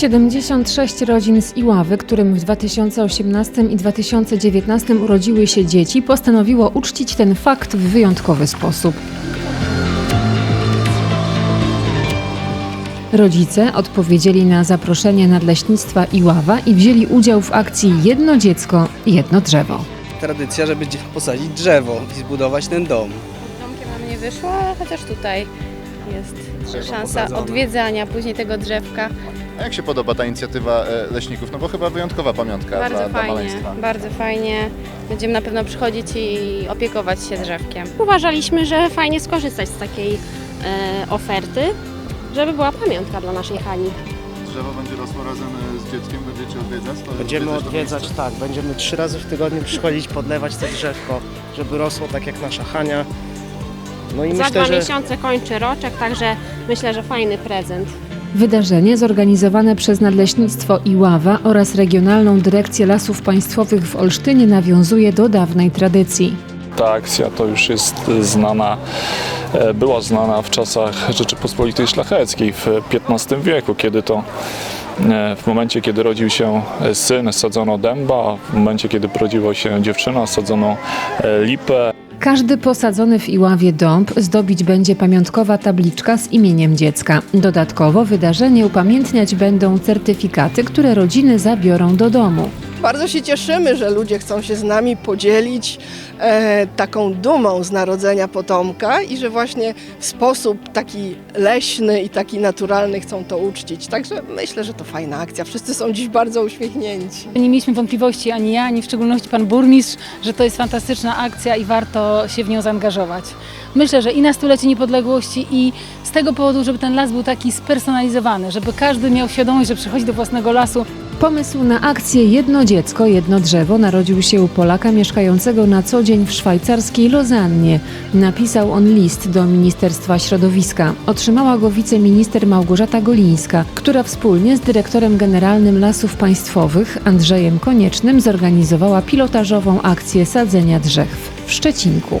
Siedemdziesiąt sześć rodzin z Iławy, którym w 2018 i 2019 urodziły się dzieci, postanowiło uczcić ten fakt w wyjątkowy sposób. Rodzice odpowiedzieli na zaproszenie Nadleśnictwa Iława i wzięli udział w akcji Jedno dziecko, jedno drzewo. tradycja, żeby posadzić drzewo i zbudować ten dom. Domkiem nam nie wyszło, ale chociaż tutaj jest Drzewo szansa posadzone. odwiedzania później tego drzewka. A jak się podoba ta inicjatywa e, leśników? No bo chyba wyjątkowa pamiątka Bardzo dla, dla fajnie, maleństwa. bardzo fajnie. Będziemy na pewno przychodzić i opiekować się drzewkiem. Uważaliśmy, że fajnie skorzystać z takiej e, oferty, żeby była pamiątka dla naszej Hani. Drzewo będzie rosło razem e, z dzieckiem, będziecie odwiedzać? To Będziemy odwiedzać to odwiedzać, miejsce? tak, będziemy trzy razy w tygodniu przychodzić, podlewać to drzewko, żeby rosło tak jak nasza Hania. No i Za myślę, dwa że miesiące kończy roczek, także myślę, że fajny prezent. Wydarzenie zorganizowane przez Nadleśnictwo Iława oraz Regionalną Dyrekcję Lasów Państwowych w Olsztynie nawiązuje do dawnej tradycji. Ta akcja to już jest znana, była znana w czasach Rzeczypospolitej Szlacheckiej w XV wieku, kiedy to e, w momencie, kiedy rodził się syn, sadzono dęba, w momencie, kiedy urodziła się dziewczyna, sadzono e, lipę. Każdy posadzony w Iławie dąb zdobić będzie pamiątkowa tabliczka z imieniem dziecka. Dodatkowo wydarzenie upamiętniać będą certyfikaty, które rodziny zabiorą do domu. Bardzo się cieszymy, że ludzie chcą się z nami podzielić e, taką dumą z narodzenia potomka i że właśnie w sposób taki leśny i taki naturalny chcą to uczcić. Także myślę, że to fajna akcja. Wszyscy są dziś bardzo uśmiechnięci. Nie mieliśmy wątpliwości ani ja, ani w szczególności pan burmistrz, że to jest fantastyczna akcja i warto się w nią zaangażować. Myślę, że i na stulecie niepodległości i z tego powodu, żeby ten las był taki spersonalizowany, żeby każdy miał świadomość, że przychodzi do własnego lasu. Pomysł na akcję Jedno dziecko, jedno drzewo narodził się u Polaka mieszkającego na co dzień w szwajcarskiej Lozannie. Napisał on list do Ministerstwa Środowiska. Otrzymała go wiceminister Małgorzata Golińska, która wspólnie z dyrektorem generalnym Lasów Państwowych Andrzejem Koniecznym zorganizowała pilotażową akcję sadzenia drzew w Szczecinku.